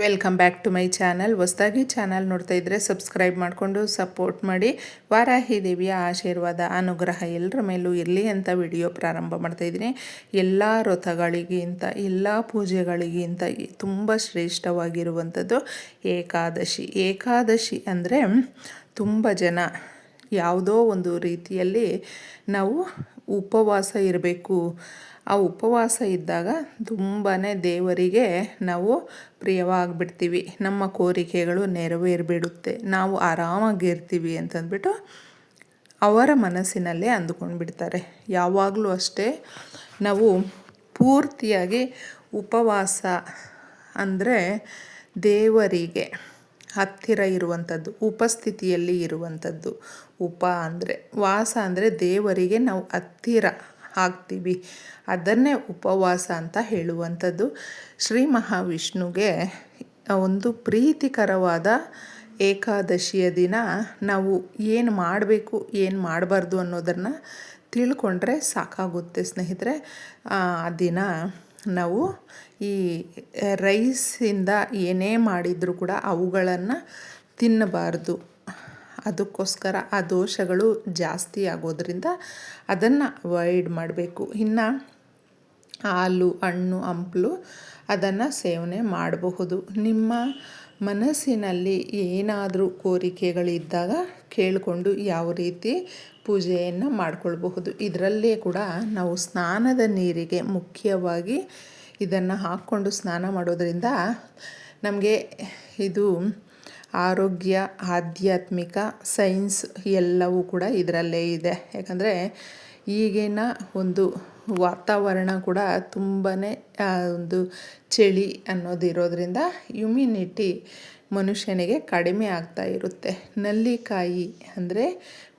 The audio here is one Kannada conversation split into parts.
Welcome back to my channel ಹೊಸದಾಗಿ ಚಾನಲ್ ನೋಡ್ತಾ ಇದ್ದರೆ ಸಬ್ಸ್ಕ್ರೈಬ್ ಮಾಡಿಕೊಂಡು ಸಪೋರ್ಟ್ ಮಾಡಿ. ವಾರಾಹಿ ದೇವಿಯ ಆಶೀರ್ವಾದ, ಅನುಗ್ರಹ ಎಲ್ಲರ ಮೇಲೂ ಇರಲಿ ಅಂತ ವಿಡಿಯೋ ಪ್ರಾರಂಭ ಮಾಡ್ತಾಯಿದ್ದೀನಿ ಎಲ್ಲ ವ್ರತಗಳಿಗಿಂತ ಎಲ್ಲ ಪೂಜೆಗಳಿಗಿಂತ ತುಂಬ ಶ್ರೇಷ್ಠವಾಗಿರುವಂಥದ್ದು ಏಕಾದಶಿ. ಏಕಾದಶಿ ಅಂದರೆ ತುಂಬ ಜನ ಯಾವುದೋ ಒಂದು ರೀತಿಯಲ್ಲಿ ನಾವು ಉಪವಾಸ ಇರಬೇಕು. ಆ ಉಪವಾಸ ಇದ್ದಾಗ ತುಂಬಾ ದೇವರಿಗೆ ನಾವು ಪ್ರಿಯವಾಗಿಬಿಡ್ತೀವಿ. ನಮ್ಮ ಕೋರಿಕೆಗಳು ನೆರವೇರಿಬಿಡುತ್ತೆ. ನಾವು ಆರಾಮಾಗಿರ್ತೀವಿ ಅಂತಂದ್ಬಿಟ್ಟು ಅವರ ಮನಸ್ಸಿನಲ್ಲೇ ಅಂದುಕೊಂಡು ಬಿಡ್ತಾರೆ ಯಾವಾಗಲೂ ಅಷ್ಟೇ ನಾವು ಪೂರ್ತಿಯಾಗಿ ಉಪವಾಸ ಅಂದರೆ ದೇವರಿಗೆ ಹತ್ತಿರ ಇರುವಂಥದ್ದು, ಉಪಸ್ಥಿತಿಯಲ್ಲಿ ಇರುವಂಥದ್ದು. ಉಪ ಅಂದರೆ ವಾಸ ಅಂದರೆ ದೇವರಿಗೆ ನಾವು ಹತ್ತಿರ ಆಗ್ತೀವಿ ಅದನ್ನೇ ಉಪವಾಸ ಅಂತ ಹೇಳುವಂಥದ್ದು. ಶ್ರೀ ಮಹಾವಿಷ್ಣುಗೆ ಒಂದು ಪ್ರೀತಿಕರವಾದ ಏಕಾದಶಿಯ ದಿನ ನಾವು ಏನು ಮಾಡಬೇಕು, ಏನು ಮಾಡಬಾರ್ದು ಅನ್ನೋದನ್ನು ತಿಳ್ಕೊಂಡ್ರೆ ಸಾಕಾಗುತ್ತೆ ಸ್ನೇಹಿತರೆ. ಆ ದಿನ ನಾವು ಈ ರೈಸಿಂದ ಏನೇ ಮಾಡಿದರೂ ಕೂಡ ಅವುಗಳನ್ನು ತಿನ್ನಬಾರ್ದು. ಅದಕ್ಕೋಸ್ಕರ ಆ ದೋಷಗಳು ಜಾಸ್ತಿ ಆಗೋದ್ರಿಂದ ಅದನ್ನು ಅವಾಯ್ಡ್ ಮಾಡಬೇಕು. ಇನ್ನು ಹಾಲು, ಹಣ್ಣು, ಹಂಪಲು ಅದನ್ನು ಸೇವನೆ ಮಾಡಬಹುದು. ನಿಮ್ಮ ಮನಸ್ಸಿನಲ್ಲಿ ಏನಾದರೂ ಕೋರಿಕೆಗಳಿದ್ದಾಗ ಕೇಳಿಕೊಂಡು ಯಾವ ರೀತಿ ಪೂಜೆಯನ್ನು ಮಾಡಿಕೊಳ್ಬಹುದು. ಇದರಲ್ಲೇ ಕೂಡ ನಾವು ಸ್ನಾನದ ನೀರಿಗೆ ಮುಖ್ಯವಾಗಿ ಇದನ್ನು ಹಾಕ್ಕೊಂಡು ಸ್ನಾನ ಮಾಡೋದರಿಂದ ನಮಗೆ ಇದು ಆರೋಗ್ಯ, ಆಧ್ಯಾತ್ಮಿಕ, ಸೈನ್ಸ್ ಎಲ್ಲವೂ ಕೂಡ ಇದರಲ್ಲೇ ಇದೆ. ಯಾಕಂದರೆ ಈಗಿನ ಒಂದು ವಾತಾವರಣ ಕೂಡ ತುಂಬಾ ಒಂದು ಚಳಿ ಅನ್ನೋದಿರೋದ್ರಿಂದ ಇಮ್ಯುನಿಟಿ ಮನುಷ್ಯನಿಗೆ ಕಡಿಮೆ ಆಗ್ತಾ ಇರುತ್ತೆ. ನಲ್ಲಿಕಾಯಿ ಅಂದರೆ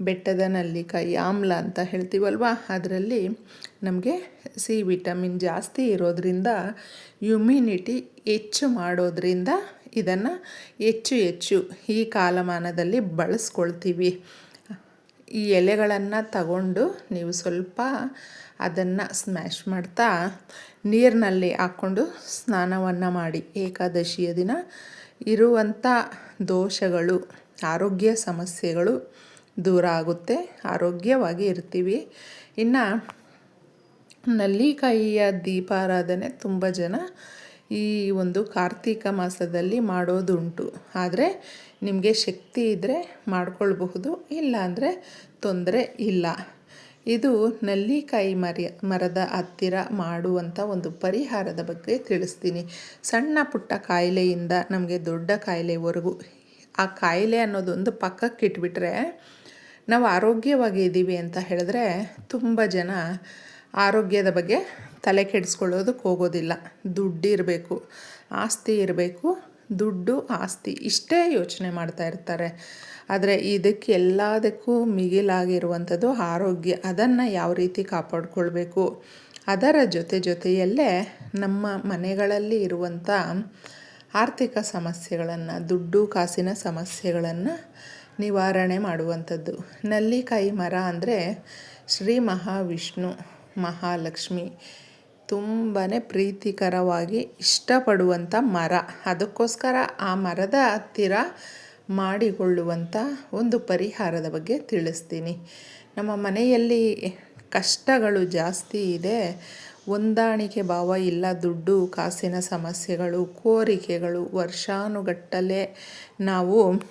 ಬೆಟ್ಟದ ನಲ್ಲಿಕಾಯಿ, ಆಮ್ಲ ಅಂತ ಹೇಳ್ತೀವಲ್ವ? ಅದರಲ್ಲಿ ನಮಗೆ ಸಿ ವಿಟಮಿನ್ ಜಾಸ್ತಿ ಇರೋದ್ರಿಂದ ಇಮ್ಯುನಿಟಿ ಹೆಚ್ಚು ಮಾಡೋದ್ರಿಂದ ಇದನ್ನು ಹೆಚ್ಚು ಹೆಚ್ಚು ಈ ಕಾಲಮಾನದಲ್ಲಿ ಬಳಸ್ಕೊಳ್ತೀವಿ. ಈ ಎಲೆಗಳನ್ನು ತಗೊಂಡು ನೀವು ಸ್ವಲ್ಪ ಅದನ್ನು ಸ್ಮ್ಯಾಶ್ ಮಾಡ್ತಾ ನೀರಿನಲ್ಲಿ ಹಾಕ್ಕೊಂಡು ಸ್ನಾನವನ್ನು ಮಾಡಿ. ಏಕಾದಶಿಯ ದಿನ ಇರುವಂಥ ದೋಷಗಳು, ಆರೋಗ್ಯ ಸಮಸ್ಯೆಗಳು ದೂರ ಆಗುತ್ತೆ. ಆರೋಗ್ಯವಾಗಿ ಇರ್ತೀವಿ. ಇನ್ನು, ನಲ್ಲಿಕಾಯಿಯ ದೀಪಾರಾಧನೆ ತುಂಬ ಜನ ಈ ಒಂದು ಕಾರ್ತಿಕ ಮಾಸದಲ್ಲಿ ಮಾಡೋದುಂಟು. ಆದರೆ ನಿಮಗೆ ಶಕ್ತಿ ಇದ್ದರೆ ಮಾಡ್ಕೊಳ್ಬಹುದು ಇಲ್ಲ ಅಂದರೆ ತೊಂದರೆ ಇಲ್ಲ. ಇದು ನಲ್ಲಿಕಾಯಿ ಮರ, ಮರದ ಹತ್ತಿರ ಮಾಡುವಂಥ ಒಂದು ಪರಿಹಾರದ ಬಗ್ಗೆ ತಿಳಿಸ್ತೀನಿ. ಸಣ್ಣ ಪುಟ್ಟ ಕಾಯಿಲೆಯಿಂದ ನಮಗೆ ದೊಡ್ಡ ಕಾಯಿಲೆವರೆಗೂ ಆ ಕಾಯಿಲೆ ಅನ್ನೋದೊಂದು ಪಕ್ಕಕ್ಕೆ ಇಟ್ಬಿಟ್ರೆ ನಾವು ಆರೋಗ್ಯವಾಗಿ ಇದ್ದೀವಿ ಅಂತ ಹೇಳಿದ್ರೆ ತುಂಬ ಜನ ಆರೋಗ್ಯದ ಬಗ್ಗೆ ತಲೆ ಕೆಡಿಸ್ಕೊಳ್ಳೋದಕ್ಕೆ ಹೋಗೋದಿಲ್ಲ. ದುಡ್ಡು ಇರಬೇಕು, ಆಸ್ತಿ ಇರಬೇಕು, ದುಡ್ಡು, ಆಸ್ತಿ ಇಷ್ಟೇ ಯೋಚನೆ ಮಾಡ್ತಾ ಇರ್ತಾರೆ. ಆದರೆ ಇದಕ್ಕೆ ಎಲ್ಲದಕ್ಕೂ ಮಿಗಿಲಾಗಿರುವಂಥದ್ದು ಆರೋಗ್ಯ. ಅದನ್ನು ಯಾವ ರೀತಿ ಕಾಪಾಡಿಕೊಳ್ಬೇಕು? ಅದರ ಜೊತೆ ಜೊತೆಯಲ್ಲೇ ನಮ್ಮ ಮನೆಗಳಲ್ಲಿ ಇರುವಂಥ ಆರ್ಥಿಕ ಸಮಸ್ಯೆಗಳನ್ನು, ದುಡ್ಡು ಕಾಸಿನ ಸಮಸ್ಯೆಗಳನ್ನು ನಿವಾರಣೆ ಮಾಡುವಂಥದ್ದು. ನಲ್ಲಿಕಾಯಿ ಮರ ಅಂದರೆ ಶ್ರೀ ಮಹಾವಿಷ್ಣು. ಮಹಾಲಕ್ಷ್ಮಿ. ತುಂಬಾ ಪ್ರೀತಿಕರವಾಗಿ ಇಷ್ಟಪಡುವಂಥ ಮರ. ಅದಕ್ಕೋಸ್ಕರ ಆ ಮರದ ಹತ್ತಿರ ಮಾಡಿಕೊಳ್ಳುವಂಥ ಒಂದು ಪರಿಹಾರದ ಬಗ್ಗೆ ತಿಳಿಸ್ತೀನಿ. ನಮ್ಮ ಮನೆಯಲ್ಲಿ ಕಷ್ಟಗಳು ಜಾಸ್ತಿ ಇದೆ. ಹೊಂದಾಣಿಕೆ ಭಾವ ಇಲ್ಲ. ದುಡ್ಡು, ಕಾಸಿನ ಸಮಸ್ಯೆಗಳು, ಕೋರಿಕೆಗಳು, ವರ್ಷಾನುಗಟ್ಟಲೆ ನಾವು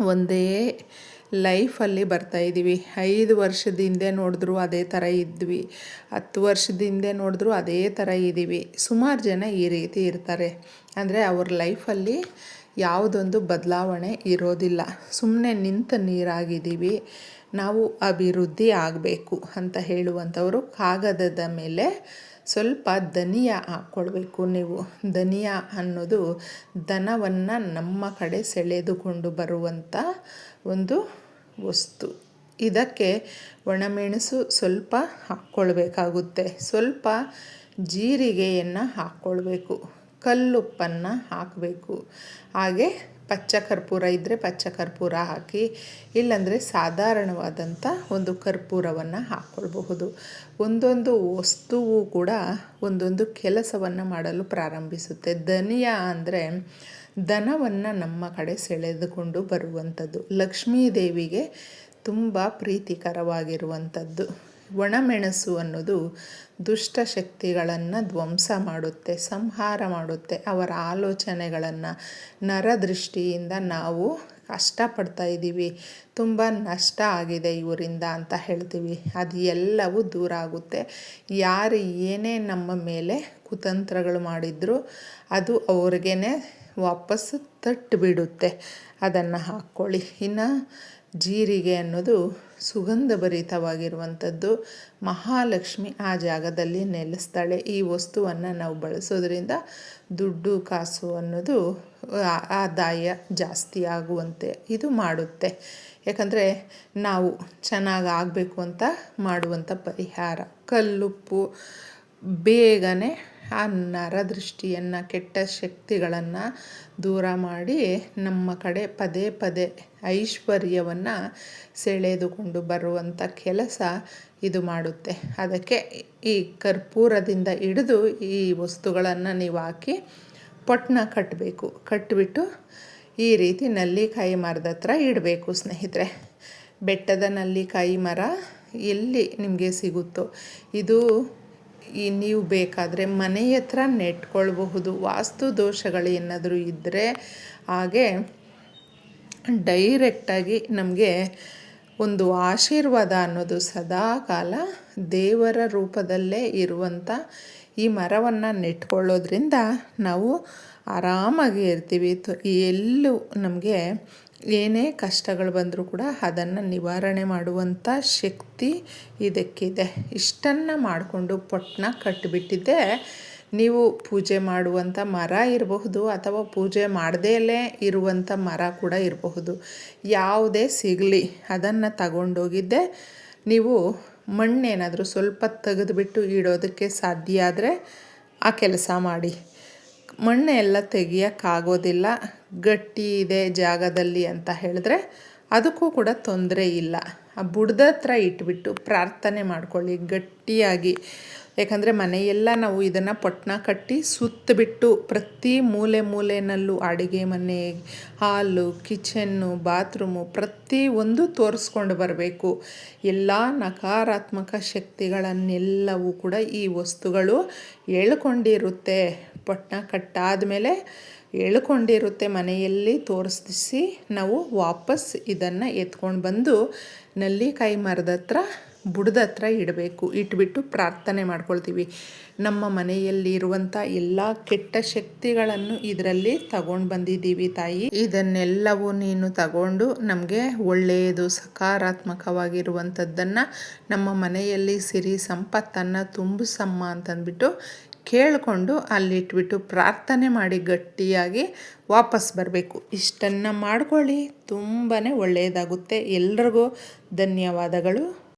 ಒಂದೇ ಲೈಫಲ್ಲಿ ಬರ್ತಾಯಿದ್ದೀವಿ ಐದು ವರ್ಷದ ಹಿಂದೆ ನೋಡಿದ್ರು ಅದೇ ಥರ ಇದ್ವಿ. ಹತ್ತು ವರ್ಷದ ಹಿಂದೆ ನೋಡಿದ್ರು ಅದೇ ಥರ ಇದ್ದೀವಿ. ಸುಮಾರು ಜನ ಈ ರೀತಿ ಇರ್ತಾರೆ. ಅಂದರೆ ಅವ್ರ ಲೈಫಲ್ಲಿ ಯಾವುದೊಂದು ಬದಲಾವಣೆ ಇರೋದಿಲ್ಲ. ಸುಮ್ಮನೆ ನಿಂತ ನೀರಾಗಿದ್ದೀವಿ. ನಾವು ಅಭಿವೃದ್ಧಿ ಆಗಬೇಕು ಅಂತ ಹೇಳುವಂಥವರು ಕಾಗದದ ಮೇಲೆ ಸ್ವಲ್ಪ ಧನಿಯ ಹಾಕ್ಕೊಳ್ಬೇಕು ನೀವು. ಧನಿಯ ಅನ್ನೋದು ದನವನ್ನು ನಮ್ಮ ಕಡೆ ಸೆಳೆದುಕೊಂಡು ಬರುವಂಥ ಒಂದು ವಸ್ತು. ಇದಕ್ಕೆ ಒಣಮೆಣಸು ಸ್ವಲ್ಪ ಹಾಕ್ಕೊಳ್ಬೇಕಾಗುತ್ತೆ. ಸ್ವಲ್ಪ ಜೀರಿಗೆಯನ್ನು ಹಾಕ್ಕೊಳ್ಬೇಕು. ಕಲ್ಲುಪ್ಪನ್ನು ಹಾಕಬೇಕು. ಹಾಗೆ ಪಚ್ಚ ಕರ್ಪೂರ ಇದ್ದರೆ ಪಚ್ಚ ಕರ್ಪೂರ ಹಾಕಿ, ಇಲ್ಲಾಂದರೆ ಸಾಧಾರಣವಾದಂಥ ಒಂದು ಕರ್ಪೂರವನ್ನು ಹಾಕ್ಕೊಳ್ಬಹುದು. ಒಂದೊಂದು ವಸ್ತುವು ಕೂಡ ಒಂದೊಂದು ಕೆಲಸವನ್ನು ಮಾಡಲು ಪ್ರಾರಂಭಿಸುತ್ತೆ. ಧನಿಯಾ ಅಂದರೆ ಧನವನ್ನು ನಮ್ಮ ಕಡೆ ಸೆಳೆದುಕೊಂಡು ಬರುವಂಥದ್ದು. ಲಕ್ಷ್ಮೀ ದೇವಿಗೆ ತುಂಬ ಪ್ರೀತಿಕರವಾಗಿರುವಂಥದ್ದು. ಒಣಮೆಣಸು ಅನ್ನೋದು ದುಷ್ಟ ಶಕ್ತಿಗಳನ್ನು ಧ್ವಂಸ ಮಾಡುತ್ತೆ, ಸಂಹಾರ ಮಾಡುತ್ತೆ. ಅವರ ಆಲೋಚನೆಗಳನ್ನು ನರದೃಷ್ಟಿಯಿಂದ ನಾವು ಕಷ್ಟಪಡ್ತಾ ಇದ್ದೀವಿ, ತುಂಬ ನಷ್ಟ ಆಗಿದೆ ಇವರಿಂದ ಅಂತ ಹೇಳ್ತೀವಿ. ಅದು ಎಲ್ಲವೂ ದೂರ ಆಗುತ್ತೆ. ಯಾರು ಏನೇ ನಮ್ಮ ಮೇಲೆ ಕುತಂತ್ರಗಳು ಮಾಡಿದ್ರು ಅದು ಅವ್ರಿಗೇ ವಾಪಸ್ಸು ತಟ್ಟು ಬಿಡುತ್ತೆ ಅದನ್ನು ಹಾಕ್ಕೊಳ್ಳಿ. ಇನ್ನು ಜೀರಿಗೆ ಅನ್ನೋದು ಸುಗಂಧ ಭರಿತವಾಗಿರುವಂಥದ್ದು ಮಹಾಲಕ್ಷ್ಮಿ ಆ ಜಾಗದಲ್ಲಿ ನೆಲೆಸ್ತಾಳೆ. ಈ ವಸ್ತುವನ್ನು ನಾವು ಬಳಸೋದ್ರಿಂದ ದುಡ್ಡು, ಕಾಸು ಅನ್ನೋದು ಆದಾಯ ಜಾಸ್ತಿ ಆಗುವಂತೆ ಇದು ಮಾಡುತ್ತೆ. ಯಾಕಂದರೆ ನಾವು ಚೆನ್ನಾಗಿ ಆಗಬೇಕು ಅಂತ ಮಾಡುವಂಥ ಪರಿಹಾರ. ಕಲ್ಲುಪ್ಪು ಬೇಗನೆ ಆ ನರದೃಷ್ಟಿಯನ್ನು, ಕೆಟ್ಟ ಶಕ್ತಿಗಳನ್ನು ದೂರ ಮಾಡಿ ನಮ್ಮ ಕಡೆ ಪದೇ ಪದೇ ಐಶ್ವರ್ಯವನ್ನು ಸೆಳೆದುಕೊಂಡು ಬರುವಂಥ ಕೆಲಸ ಇದು ಮಾಡುತ್ತೆ. ಅದಕ್ಕೆ ಈ ಕರ್ಪೂರದಿಂದ ಹಿಡಿದು ಈ ವಸ್ತುಗಳನ್ನು ನೀವು ಹಾಕಿ ಪೊಟ್ಟಣ ಕಟ್ಟಬೇಕು ಕಟ್ಟಿಬಿಟ್ಟು ಈ ರೀತಿ ನಲ್ಲಿಕಾಯಿ ಮರದ ಹತ್ರ ಇಡಬೇಕು ಸ್ನೇಹಿತರೆ. ಬೆಟ್ಟದ ನಲ್ಲಿಕಾಯಿ ಮರ ಎಲ್ಲಿ ನಿಮಗೆ ಸಿಗುತ್ತೋ. ಇದು ಈ ನೀವು ಬೇಕಾದರೆ ಮನೆ ಹತ್ರ ನೆಟ್ಕೊಳ್ಬಹುದು. ವಾಸ್ತು ದೋಷಗಳು ಏನಾದರೂ ಇದ್ದರೆ ಹಾಗೆ ಡೈರೆಕ್ಟಾಗಿ ನಮಗೆ ಒಂದು ಆಶೀರ್ವಾದ ಅನ್ನೋದು ಸದಾ ಕಾಲ ದೇವರ ರೂಪದಲ್ಲೇ ಇರುವಂಥ ಈ ಮರವನ್ನು ನೆಟ್ಕೊಳ್ಳೋದ್ರಿಂದ ನಾವು ಆರಾಮಾಗಿ ಇರ್ತೀವಿ. ಎಲ್ಲೂ ನಮಗೆ ಏನೇ ಕಷ್ಟಗಳು ಬಂದರೂ ಕೂಡ ಅದನ್ನು ನಿವಾರಣೆ ಮಾಡುವಂಥ ಶಕ್ತಿ ಇದಕ್ಕಿದೆ. ಇಷ್ಟನ್ನು ಮಾಡಿಕೊಂಡು ಪೊಟ್ಟಣ ಕಟ್ಟಿಬಿಟ್ಟಿದ್ದೆ ನೀವು ಪೂಜೆ ಮಾಡುವಂಥ ಮರ ಇರಬಹುದು ಅಥವಾ ಪೂಜೆ ಮಾಡದೇಲೇ ಇರುವಂಥ ಮರ ಕೂಡ ಇರಬಹುದು. ಯಾವುದೇ ಸಿಗಲಿ, ಅದನ್ನು ತಗೊಂಡೋಗಿದ್ದೆ. ನೀವು ಮಣ್ಣೇನಾದರೂ ಸ್ವಲ್ಪ ತೆಗೆದುಬಿಟ್ಟು ಇಡೋದಕ್ಕೆ ಸಾಧ್ಯ ಆದರೆ ಆ ಕೆಲಸ ಮಾಡಿ. ಮಣ್ಣು ಎಲ್ಲ ತೆಗಿಯೋಕ್ಕಾಗೋದಿಲ್ಲ, ಗಟ್ಟಿ ಇದೆ ಜಾಗದಲ್ಲಿ ಅಂತ ಹೇಳಿದ್ರೆ ಅದಕ್ಕೂ ಕೂಡ ತೊಂದರೆ ಇಲ್ಲ. ಆ ಬುಡದ ಹತ್ರ ಇಟ್ಬಿಟ್ಟು ಪ್ರಾರ್ಥನೆ ಮಾಡ್ಕೊಳ್ಳಿ, ಗಟ್ಟಿಯಾಗಿ. ಯಾಕಂದರೆ ಮನೆಯೆಲ್ಲ ನಾವು ಇದನ್ನು ಪೊಟ್ಟಣ ಕಟ್ಟಿ ಸುತ್ತಬಿಟ್ಟು ಪ್ರತಿ ಮೂಲೆ ಮೂಲೆಯಲ್ಲೂ ಅಡುಗೆ ಮನೆ, ಹಾಲು, ಕಿಚನ್ನು, ಬಾತ್ರೂಮು ಪ್ರತಿ ಒಂದು ತೋರಿಸ್ಕೊಂಡು ಬರಬೇಕು. ಎಲ್ಲ ನಕಾರಾತ್ಮಕ ಶಕ್ತಿಗಳನ್ನೆಲ್ಲವೂ ಕೂಡ ಈ ವಸ್ತುಗಳು ಎಳ್ಕೊಂಡಿರುತ್ತೆ ಪೊಟ್ಟಣ ಕಟ್ಟಾದ ಮೇಲೆ ಎಳ್ಕೊಂಡಿರುತ್ತೆ ಮನೆಯಲ್ಲಿ ತೋರಿಸಿ ನಾವು ವಾಪಸ್ ಇದನ್ನು ಎತ್ಕೊಂಡು ಬಂದು ನಲ್ಲಿಕಾಯಿ ಮರದ ಹತ್ರ, ಬುಡದ ಹತ್ರ ಇಡಬೇಕು. ಇಟ್ಬಿಟ್ಟು ಪ್ರಾರ್ಥನೆ ಮಾಡ್ಕೊಳ್ತೀವಿ. ನಮ್ಮ ಮನೆಯಲ್ಲಿ ಇರುವಂಥ ಎಲ್ಲ ಕೆಟ್ಟ ಶಕ್ತಿಗಳನ್ನು ಇದರಲ್ಲಿ ತಗೊಂಡು ಬಂದಿದ್ದೀವಿ ತಾಯಿ. ಇದನ್ನೆಲ್ಲವೂ ನೀನು ತಗೊಂಡು ನಮಗೆ ಒಳ್ಳೆಯದು ಸಕಾರಾತ್ಮಕವಾಗಿರುವಂಥದ್ದನ್ನು ನಮ್ಮ ಮನೆಯಲ್ಲಿ ಸಿರಿ ಸಂಪತ್ತನ್ನು ತುಂಬಿಸಮ್ಮ ಅಂತಂದ್ಬಿಟ್ಟು ಕೇಳಿಕೊಂಡು ಅಲ್ಲಿಟ್ಬಿಟ್ಟು ಪ್ರಾರ್ಥನೆ ಮಾಡಿ ಗಟ್ಟಿಯಾಗಿ ವಾಪಸ್ ಬರಬೇಕು. ಇಷ್ಟನ್ನು ಮಾಡ್ಕೊಳ್ಳಿ. ತುಂಬಾ ಒಳ್ಳೆಯದಾಗುತ್ತೆ. ಎಲ್ರಿಗೂ ಧನ್ಯವಾದಗಳು.